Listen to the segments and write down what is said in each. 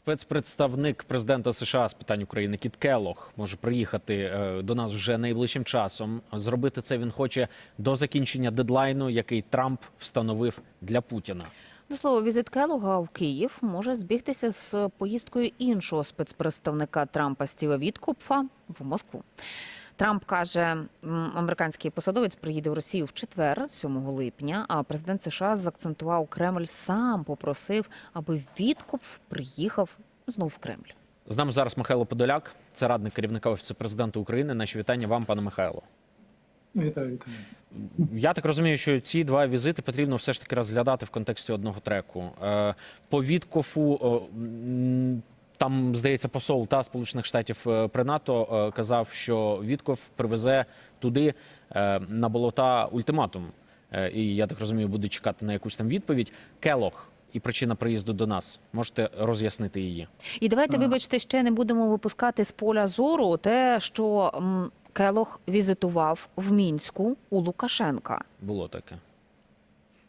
Спецпредставник президента США з питань України Кіт Келлог може приїхати е, до нас вже найближчим часом. Зробити це він хоче до закінчення дедлайну, який Трамп встановив для Путіна. До слова, візит Келога в Київ може збігтися з поїздкою іншого спецпредставника Трампа Стіва Віткопфа в Москву. Трамп каже, американський посадовець приїде в Росію в четвер, 7 липня. А президент США заакцентував Кремль сам попросив, аби Віткопф приїхав знов в Кремль. З нами зараз Михайло Подоляк, це радник керівника офісу президента України. Наші вітання вам, пане Михайло. Вітаю, вітаю. Я так розумію, що ці два візити потрібно все ж таки розглядати в контексті одного треку. Е, По Віткофу там, здається, посол та Сполучених Штатів е, при НАТО е, казав, що Вітков привезе туди е, на болота ультиматум. І я так розумію, буде чекати на якусь там відповідь. Келох і причина приїзду до нас. Можете роз'яснити її. І давайте, Ага. вибачте, ще не будемо випускати з поля зору те, що Келох візитував в мінську у Лукашенка. Було таке.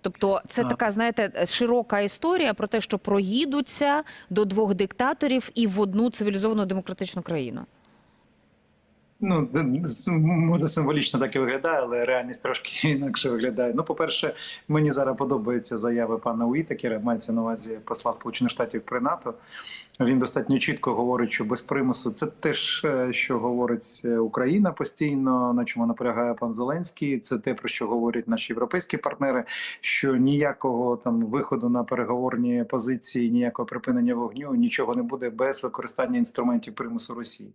Тобто, це А. така, знаєте, широка історія про те, що проїдуться до двох диктаторів і в одну цивілізовану демократичну країну. Ну, може символічно так і виглядає, але реальність трошки інакше виглядає. Ну, по-перше, мені зараз подобаються заяви пана Уітакера, мається на увазі посла Сполучених Штатів при НАТО. Він достатньо чітко говорить, що без примусу це теж, е, що говорить е, Україна постійно, на чому наполягає пан Зеленський. Це те, про що говорять наші європейські партнери. Що ніякого там виходу на переговорні позиції, ніякого припинення вогню, нічого не буде без використання інструментів примусу Росії.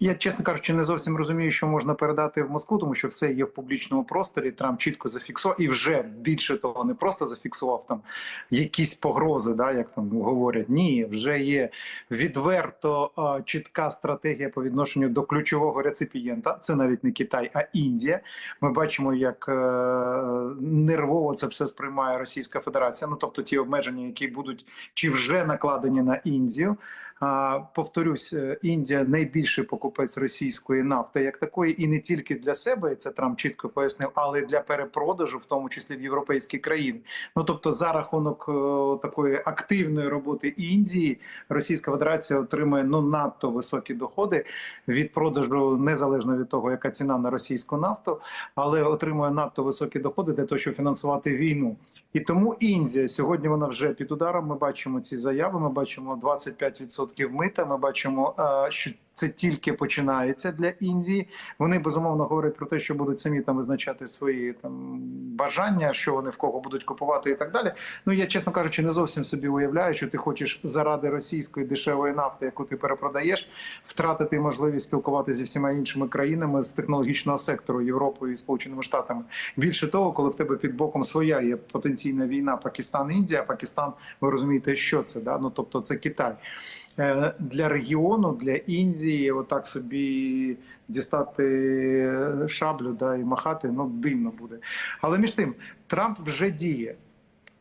Я, чесно кажучи, не зовсім розумію, що можна передати в Москву, тому що все є в публічному просторі. Трамп чітко зафіксував і вже більше того, не просто зафіксував там якісь погрози, да, як там говорять. Ні, вже є відверто а, чітка стратегія по відношенню до ключового реципієнта. Це навіть не Китай, а Індія. Ми бачимо, як е, нервово це все сприймає Російська Федерація. Ну тобто ті обмеження, які будуть чи вже накладені на Індію. А, повторюсь, е, Індія найбільший покупець російської нафти, як такої, і не тільки для себе, і це Трамп чітко пояснив, але й для перепродажу, в тому числі в європейські країни. Ну тобто, за рахунок е, такої активної роботи Індії, Російська Федерація отримує ну надто високі доходи від продажу, незалежно від того, яка ціна на російську нафту, але отримує надто високі доходи для того, щоб фінансувати війну. І тому Індія сьогодні вона вже під ударом. Ми бачимо ці заяви. Ми бачимо 25% мита. Ми бачимо, е, що це тільки починається для Індії. Вони безумовно говорять про те, що будуть самі там визначати свої там бажання, що вони в кого будуть купувати і так далі. Ну я чесно кажучи, не зовсім собі уявляю, що ти хочеш заради російської дешевої нафти, яку ти перепродаєш, втратити можливість спілкуватися зі всіма іншими країнами з технологічного сектору Європою і Сполученими Штатами. Більше того, коли в тебе під боком своя є потенційна війна Пакистан-Індія, Пакистан, ви розумієте, що це да? Ну тобто це Китай. Е, Для регіону, для Індії, отак собі дістати шаблю да, і махати, ну дивно буде. Але між тим, Трамп вже діє.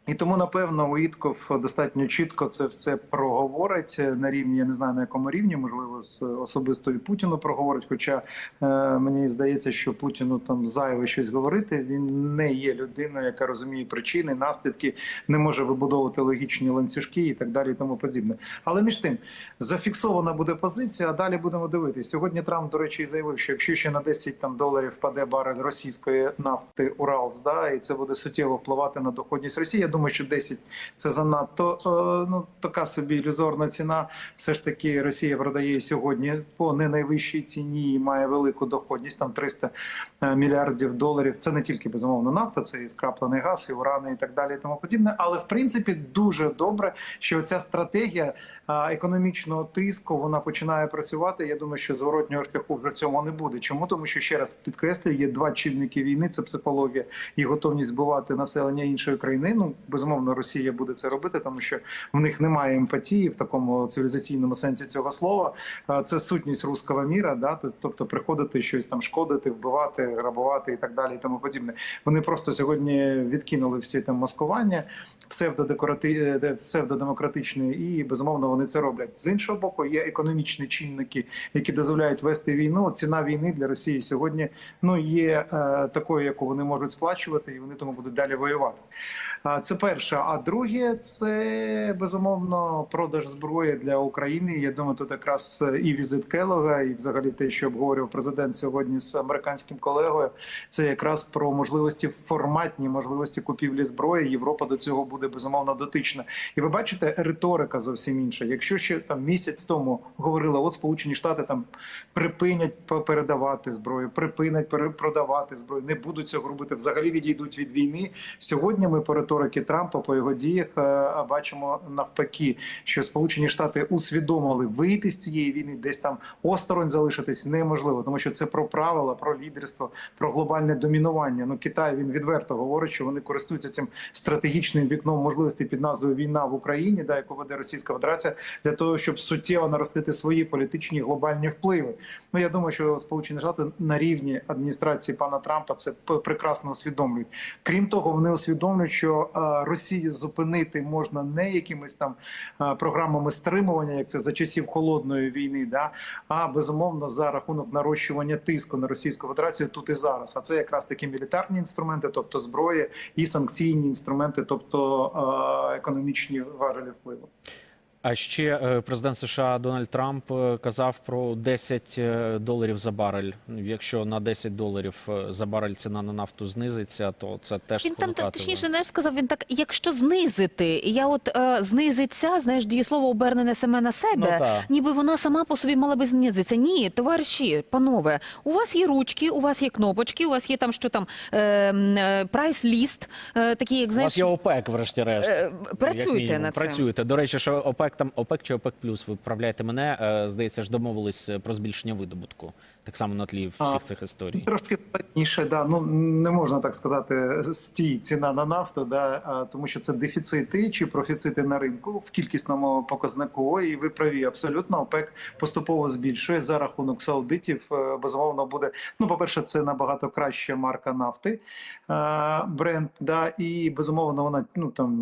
І тому, напевно, Уітков достатньо чітко це все проговорить на рівні, я не знаю на якому рівні, можливо, з особистою Путіну проговорить. Хоча е, мені здається, що Путіну там зайве щось говорити. Він не є людиною, яка розуміє причини, наслідки, не може вибудовувати логічні ланцюжки і так далі, і тому подібне. Але між тим зафіксована буде позиція. А далі будемо дивитися. Сьогодні Трамп, до речі, заявив, що якщо ще на 10 там доларів впаде барель російської нафти Уралс, да, і це буде суттєво впливати на доходність Росії. Думаю, що 10 – це занадто е, ну така собі ілюзорна ціна. Все ж таки Росія продає сьогодні по не найвищій ціні і має велику доходність, там 300 мільярдів доларів. Це не тільки безумовно нафта, це і скраплений газ, і урани, і так далі, і тому подібне. Але в принципі дуже добре, що ця стратегія економічного тиску вона починає працювати. Я думаю, що зворотнього шляху вже цьому не буде. Чому тому, що ще раз підкреслюю, є два чинники війни: це психологія і готовність збивати населення іншої країни. Ну безумовно, Росія буде це робити, тому що в них немає емпатії в такому цивілізаційному сенсі цього слова. Це сутність руського міра, да, тобто приходити щось там шкодити, вбивати, грабувати і так далі, і тому подібне. Вони просто сьогодні відкинули всі там маскування псевдодекорати... е, і безумовно вони це роблять. З іншого боку, є економічні чинники, які дозволяють вести війну. Ціна війни для Росії сьогодні ну є е, такою, яку вони можуть сплачувати, і вони тому будуть далі воювати. Це перше. А друге, це безумовно продаж зброї для України. Я думаю, тут якраз і візит Келога, і взагалі те, що обговорював президент сьогодні з американським колегою. Це якраз про можливості форматні можливості купівлі зброї. Європа до цього буде безумовно дотична. І ви бачите, риторика зовсім інша. Якщо ще там місяць тому говорили, от Сполучені Штати там припинять передавати зброю, припинять продавати зброю, не будуть цього робити. Взагалі відійдуть від війни. Сьогодні ми по риторики Трампа, по його діях е, бачимо навпаки, що Сполучені Штати усвідомили вийти з цієї війни, десь там осторонь залишитись неможливо, тому що це про правила, про лідерство, про глобальне домінування. Ну Китай він відверто говорить, що вони користуються цим стратегічним вікном можливостей під назвою Війна в Україні, да яку веде Російська Федерація, для того, щоб суттєво наростити свої політичні глобальні впливи. Ну я думаю, що Сполучені Штати на рівні адміністрації пана Трампа це прекрасно усвідомлюють. Крім того, вони усвідомлюють, що е, Росію зупинити можна не якимись там е, програмами стримування, як це за часів холодної війни, да а безумовно за рахунок нарощування тиску на Російську Федерацію тут і зараз. А це якраз такі мілітарні інструменти, тобто зброя, і санкційні інструменти, тобто е, економічні важелі впливу. А ще е, президент США Дональд Трамп е, казав про 10 е, доларів за барель. Якщо на 10 доларів за барель ціна на нафту знизиться, то це теж Він там точніше не сказав. Він так, якщо знизити, я от е, знизиться, знаєш, дієслово обернене саме на себе, Ну, ніби вона сама по собі мала би знизитися. Ні, товариші, панове, у вас є ручки, у вас є кнопочки, у вас є там що там е, е, прайс-ліст, е, такі як У знаєш. вас є ОПЕК, врешті-решт. Е, працюйте над цим. Працюйте. До речі, що ОПЕК там ОПЕК чи ОПЕК плюс, ви вправляєте мене. е, Здається, ж домовились е, про збільшення видобутку. Так само на тлі всіх цих історій. Трошки складніше, да. Ну не можна так сказати, стій ціна на нафту, да, тому що це дефіцити чи профіцити на ринку в кількісному показнику. І ви праві абсолютно ОПЕК поступово збільшує за рахунок саудитів. е, Безумовно, буде. Ну, по-перше, це набагато краща марка нафти бренд. Да, і безумовно, вона ну там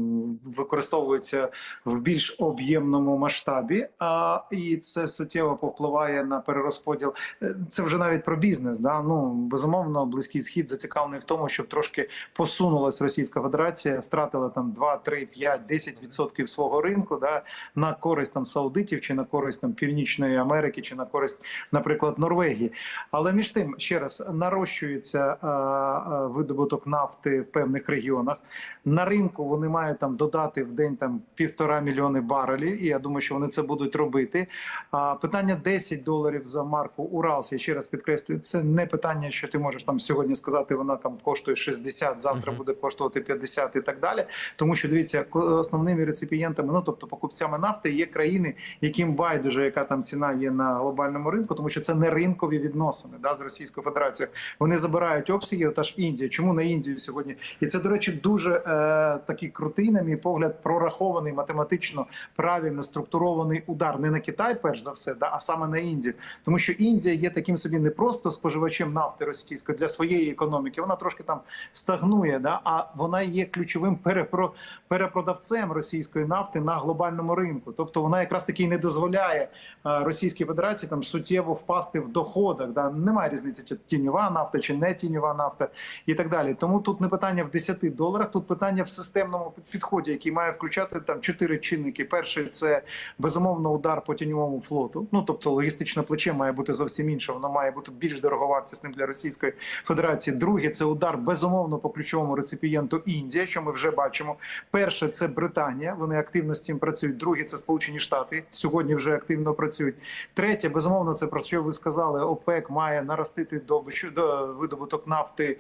використовується в більш об'ємному масштабі. А і це суттєво повпливає на перерозподіл Е, це вже навіть про бізнес. Да? Ну безумовно, близький схід зацікавлений в тому, щоб трошки посунулась Російська Федерація, втратила там 2, 3, 5, 10 відсотків свого ринку, да на користь там саудитів, чи на користь там Північної Америки, чи на користь, наприклад, Норвегії. Але між тим ще раз нарощується а, а, видобуток нафти в певних регіонах. На ринку вони мають там додати в день там півтора мільйони барелів, і я думаю, що вони це будуть робити. А питання 10 доларів за марку Уралс, я ще раз підкреслюю, це не питання, що ти можеш там сьогодні сказати, вона там коштує 60, завтра буде коштувати 50 і так далі. Тому що дивіться, основними реципієнтами, ну тобто покупцями нафти, є країни, яким байдуже, яка там ціна є на глобальному ринку, тому що це не ринкові відносини да, з Російською Федерацією. Вони забирають обсяги, та ж Індія. Чому на Індію сьогодні? І це, до речі, дуже е, такий крутий, на мій погляд, прорахований математично правильно структурований удар не на Китай, перш за все, да, а саме на Індію. Тому що Індія є таким собі не просто споживачем нафти російської для своєї економіки. Вона трошки там стагнує, да, а вона є ключовим перепро, перепродавцем російської нафти на глобальному ринку. Тобто вона якраз таки не дозволяє е, Російській Федерації там суттєво впасти в доходах. Да. Немає різниці, чи тіньова нафта, чи не тіньова нафта і так далі. Тому тут не питання в 10 доларах, тут питання в системному підході, який має включати там чотири чинники. Перший це безумовно удар по тіньовому флоту. Ну тобто логістичне плече має бути зовсім інше. Воно має бути більш дороговартісним для Російської Федерації. Друге це удар безумовно по ключовому реципієнту Індія, що ми вже бачимо. Перше це Британія. Вони активно з цим працюють. Друге це Сполучені Штати. Сьогодні вже активно працюють. Третє, безумовно, це про що ви сказали. ОПЕК має наростити добичу до видобуток нафти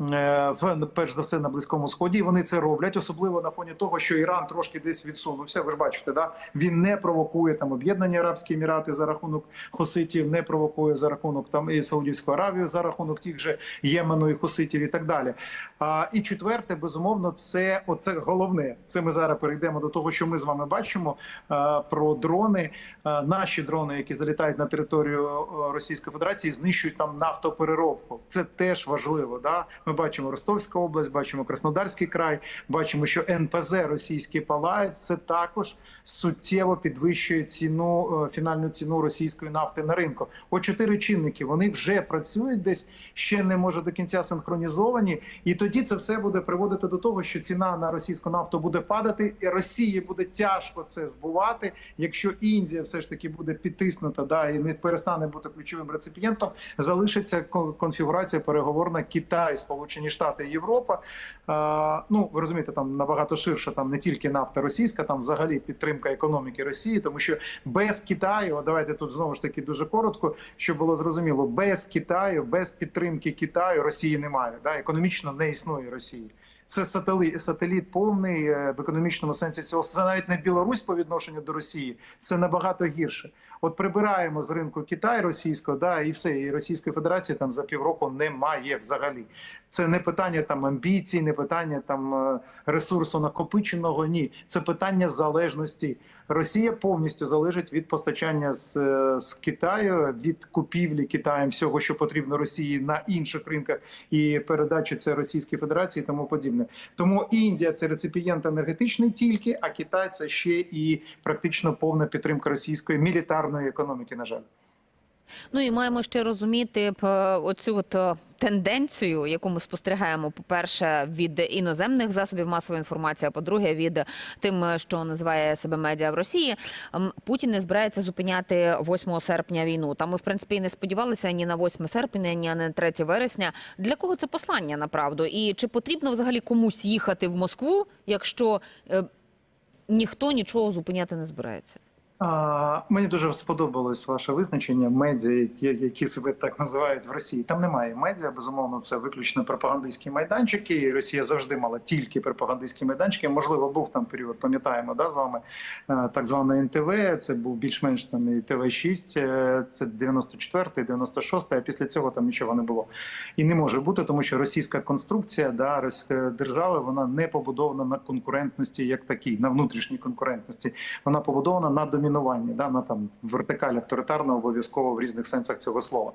е, в перш за все на близькому сході. Вони це роблять, особливо на фоні того, що Іран трошки десь відсунувся. Ви ж бачите, да він не провокує там об'єднані Арабські Емірати за рахунок хуситів, не провокує за рахунок там і Саудівську Аравію за рахунок тих же Ємену і хуситів і так далі. А і четверте, безумовно, це оце головне. Це ми зараз перейдемо до того, що ми з вами бачимо е, про дрони. Е, Наші дрони, які залітають на територію Російської Федерації, знищують там нафтопереробку. Це теж важливо. Да? Ми бачимо Ростовська область, бачимо Краснодарський край, бачимо, що НПЗ російські палають. Це також суттєво підвищує ціну е, фінальну ціну російської нафти на ринку. От чотири чинники вони вже працюють десь ще не може до кінця синхронізовані, і тоді це все буде приводити до того, що ціна на російську нафту буде падати, і Росії буде тяжко це збувати. Якщо Індія все ж таки буде підтиснута, да і не перестане бути ключовим реципієнтом, залишиться конфігурація переговорна Китай, Сполучені Штати, Європа. А, ну ви розумієте, там набагато ширше, там не тільки нафта російська, там взагалі підтримка економіки Росії, тому що без Китаю, давайте тут знову ж таки дуже коротко, щоб було зрозуміло, без Китаю, без підтримки Китаю Росії немає. Да, економічно не існує Росії. Це сателіт, сателіт повний е, в економічному сенсі цього. Це навіть не Білорусь по відношенню до Росії, це набагато гірше. От прибираємо з ринку Китай російського, да, і все, і Російської Федерації там за півроку немає взагалі. Це не питання там амбіцій, не питання там е, ресурсу накопиченого. Ні, це питання залежності. Росія повністю залежить від постачання з, е, з Китаю, від купівлі Китаєм всього, що потрібно Росії на інших ринках, і передачі це Російській Федерації, і тому подібне. Тому Індія це реципієнт енергетичний тільки, а Китай це ще і практично повна підтримка російської мілітарної економіки. На жаль. Ну і маємо ще розуміти е, оцю от е, тенденцію, яку ми спостерігаємо, по-перше, від іноземних засобів масової інформації, а по-друге, від тим, що називає себе медіа в Росії. Путін не збирається зупиняти 8 серпня війну. Там ми, в принципі, і не сподівалися ні на 8 серпня, ні на 3 вересня. Для кого це послання направду? І чи потрібно взагалі комусь їхати в Москву, якщо е, ніхто нічого зупиняти не збирається? Мені дуже сподобалось ваше визначення медіа, які, себе так називають в Росії. Там немає медіа, безумовно, це виключно пропагандистські майданчики. І Росія завжди мала тільки пропагандистські майданчики. Можливо, був там період, пам'ятаємо, да, з вами е, так зване НТВ. Це був більш-менш там і ТВ 6 е, це 94-й, 96-й, а після цього там нічого не було. І не може бути, тому що російська конструкція да, російської держави вона не побудована на конкурентності як такій, на внутрішній конкурентності. Вона побудована на домінуванні, да, на там вертикаль авторитарно обов'язково в різних сенсах цього слова.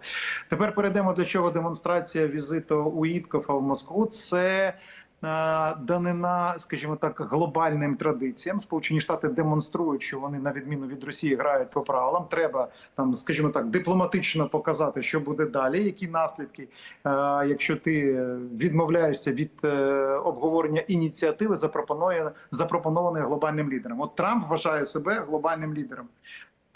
Тепер перейдемо до чого демонстрація візиту Уїткофа в Москву. Це Данина, скажімо так, глобальним традиціям. Сполучені Штати демонструють, що вони на відміну від Росії грають по правилам. Треба там, скажімо так, дипломатично показати, що буде далі, які наслідки, е, якщо ти відмовляєшся від е, обговорення ініціативи, запропонованої глобальним лідером. От Трамп вважає себе глобальним лідером.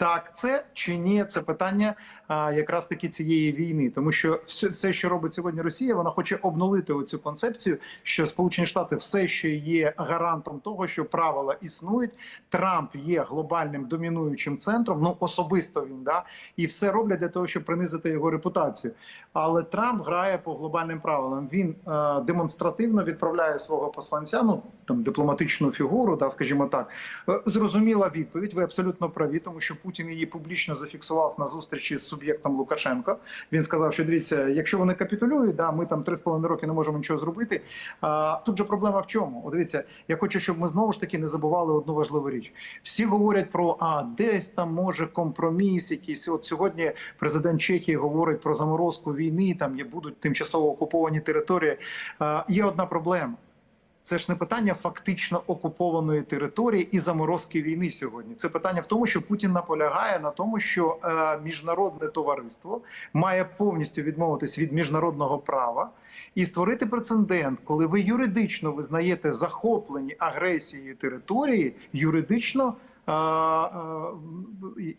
Так, це чи ні, це питання а, якраз таки цієї війни, тому що все, все, що робить сьогодні Росія, вона хоче обнулити оцю концепцію, що Сполучені Штати все ще є гарантом того, що правила існують. Трамп є глобальним домінуючим центром. Ну особисто він да і все роблять для того, щоб принизити його репутацію. Але Трамп грає по глобальним правилам. Він е, демонстративно відправляє свого посланця, ну там дипломатичну фігуру, да, скажімо так. Е, Зрозуміла відповідь. Ви абсолютно праві, тому що Путін її публічно зафіксував на зустрічі з суб'єктом Лукашенко. Він сказав, що дивіться, якщо вони капітулюють, да, ми там три з половиною роки не можемо нічого зробити. А тут же проблема в чому? О, дивіться, я хочу, щоб ми знову ж таки не забували одну важливу річ. Всі говорять про а десь там може компроміс, якийсь. От сьогодні президент Чехії говорить про заморозку війни. Там є будуть тимчасово окуповані території. А, є одна проблема. Це ж не питання фактично окупованої території і заморозки війни сьогодні. Це питання в тому, що Путін наполягає на тому, що е, міжнародне товариство має повністю відмовитись від міжнародного права і створити прецедент, коли ви юридично визнаєте захоплені агресією території, юридично. е, е,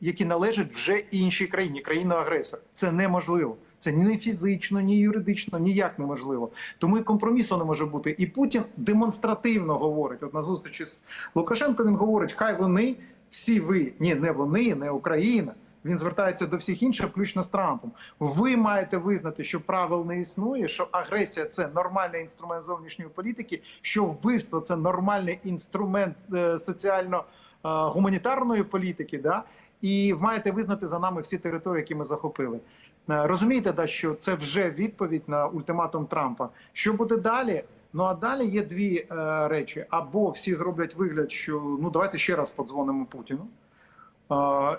Які належать вже іншій країні, країна агресор. Це неможливо. Це ні фізично, ні юридично, ніяк неможливо. Тому і компромісу не може бути. І Путін демонстративно говорить. От на зустрічі з Лукашенко він говорить: хай вони всі ви, ні, не вони, не Україна. Він звертається до всіх інших, включно з Трампом. Ви маєте визнати, що правил не існує, що агресія це нормальний інструмент зовнішньої політики, що вбивство це нормальний інструмент е, соціально гуманітарної політики. Да? І маєте визнати за нами всі території, які ми захопили. Е, Розумієте, да, що це вже відповідь на ультиматум Трампа. Що буде далі? Ну а далі є дві е, речі: або всі зроблять вигляд, що ну давайте ще раз подзвонимо Путіну.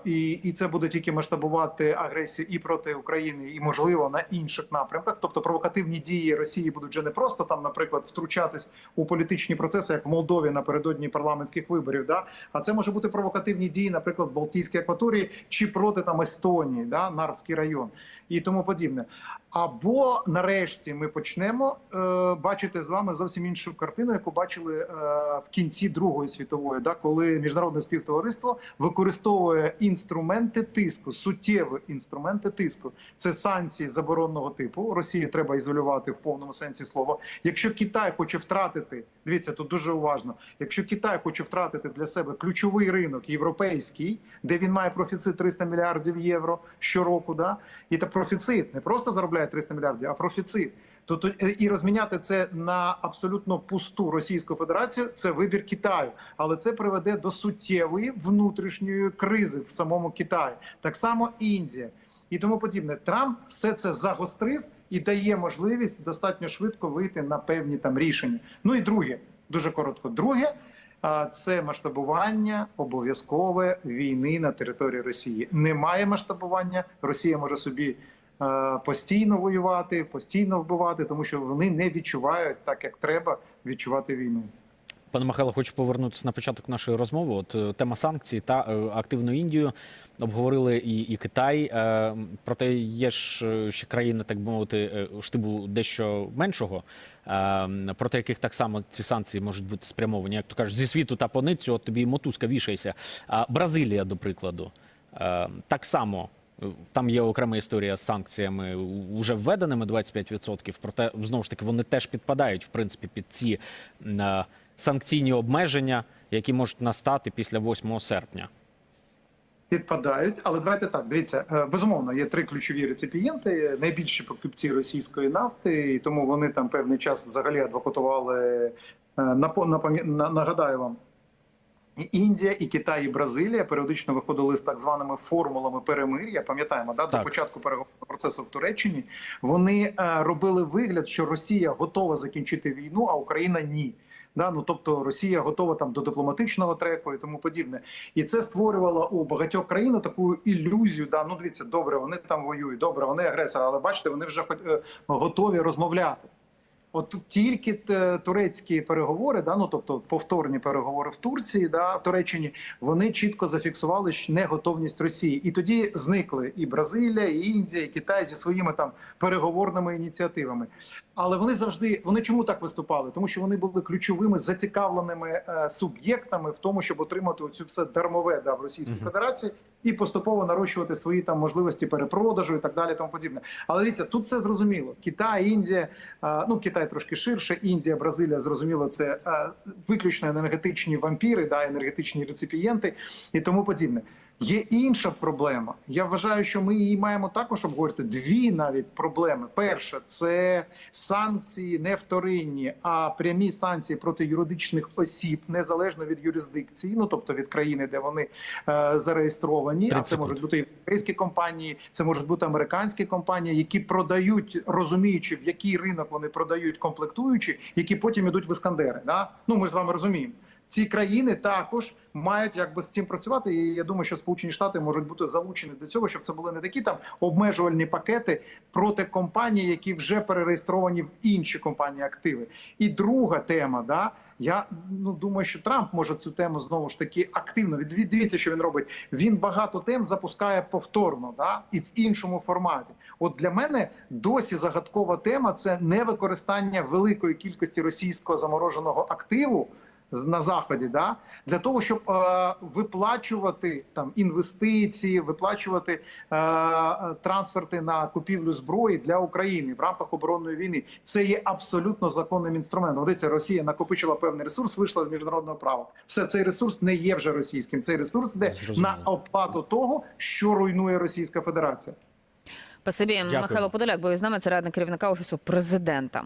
І, і це буде тільки масштабувати агресію і проти України, і можливо на інших напрямках. Тобто провокативні дії Росії будуть вже не просто там, наприклад, втручатись у політичні процеси, як в Молдові напередодні парламентських виборів. Да? А це може бути провокативні дії, наприклад, в Балтійській акваторії чи проти там Естонії, да? Нарвський район і тому подібне. Або нарешті ми почнемо е, бачити з вами зовсім іншу картину, яку бачили е, в кінці Другої світової, да, коли міжнародне співтовариство використовує інструменти тиску, суттєві інструменти тиску. Це санкції заборонного типу. Росію треба ізолювати в повному сенсі слова. Якщо Китай хоче втратити, дивіться тут дуже уважно. Якщо Китай хоче втратити для себе ключовий ринок європейський, де він має профіцит 300 мільярдів євро щороку, да і та профіцит не просто заробляє 300 мільярдів, а профіцит. То, то е, і розміняти це на абсолютно пусту Російську Федерацію це вибір Китаю, але це приведе до суттєвої внутрішньої кризи в самому Китаї. Так само Індія і тому подібне. Трамп все це загострив і дає можливість достатньо швидко вийти на певні там рішення. Ну і друге, дуже коротко. Друге. Це масштабування обов'язкове війни на території Росії. Немає масштабування. Росія може собі постійно воювати, постійно вбивати, тому що вони не відчувають так, як треба відчувати війну. Пане Михайло, хочу повернутися на початок нашої розмови. От е, тема санкцій та е, активну Індію обговорили і, і Китай. Е, проте є ж е, ще країни, так би мовити, е, штибу дещо меншого, е, проти яких так само ці санкції можуть бути спрямовані. Як то кажуть, зі світу та поницю, от тобі мотузка вішайся. А Бразилія, до прикладу, е, так само. Е, Там є окрема історія з санкціями уже введеними 25%, проте знову ж таки вони теж підпадають в принципі під ці е, санкційні обмеження, які можуть настати після 8 серпня. Підпадають, але давайте так. Дивіться, е, безумовно, є три ключові реципієнти, найбільші покупці російської нафти, і тому вони там певний час взагалі адвокатували. е, Нагадаю вам, і Індія, і Китай, і Бразилія періодично виходили з так званими формулами перемир'я. Пам'ятаємо, да, Так. до початку переговорного процесу в Туреччині вони е, робили вигляд, що Росія готова закінчити війну, а Україна ні. Да, ну тобто Росія готова там до дипломатичного треку і тому подібне, і це створювало у багатьох країн таку ілюзію. Да, ну дивіться, добре, вони там воюють, добре, вони агресори, але бачите, вони вже хоч- е, готові розмовляти. От тут тільки турецькі переговори, да, ну тобто повторні переговори в Турції, да, в Туреччині, вони чітко зафіксували неготовність Росії, і тоді зникли і Бразилія, і Індія, і Китай зі своїми там переговорними ініціативами. Але вони завжди вони чому так виступали? Тому що вони були ключовими зацікавленими е, суб'єктами в тому, щоб отримати оцю все дармове да, в Російській Мгм. Федерації і поступово нарощувати свої там можливості перепродажу і так далі. Тому подібне. Але дивіться, тут все зрозуміло. Китай, Індія, е, ну Китай трошки ширше, Індія, Бразилія зрозуміло, це е, виключно енергетичні вампіри, да, енергетичні реципієнти і тому подібне. Є інша проблема. Я вважаю, що ми її маємо також обговорити. Дві навіть проблеми. Перша це санкції не вторинні, а прямі санкції проти юридичних осіб, незалежно від юрисдикції, ну тобто від країни, де вони е, зареєстровані. А це можуть бути європейські компанії, це можуть бути американські компанії, які продають, розуміючи в який ринок вони продають комплектуючі, які потім ідуть в іскандери. Да? Ну ми ж з вами розуміємо. Ці країни також мають якби з цим працювати. І я думаю, що Сполучені Штати можуть бути залучені до цього, щоб це були не такі там обмежувальні пакети проти компаній, які вже перереєстровані в інші компанії активи. І друга тема, да я ну думаю, що Трамп може цю тему знову ж таки активно дивіться, що він робить. Він багато тем запускає повторно, да і в іншому форматі. От для мене досі загадкова тема це не використання великої кількості російського замороженого активу на заході, да для того, щоб е, виплачувати там інвестиції, виплачувати е, трансферти на купівлю зброї для України в рамках оборонної війни. Це є абсолютно законним інструментом. Дивіться, Росія накопичила певний ресурс, вийшла з міжнародного права. Все цей ресурс не є вже російським. Цей ресурс йде Зрозуміло. на оплату того, що руйнує Російська Федерація. Спасибі, Дякую. Михайло Подоляк, бо з нами це радник керівника офісу президента.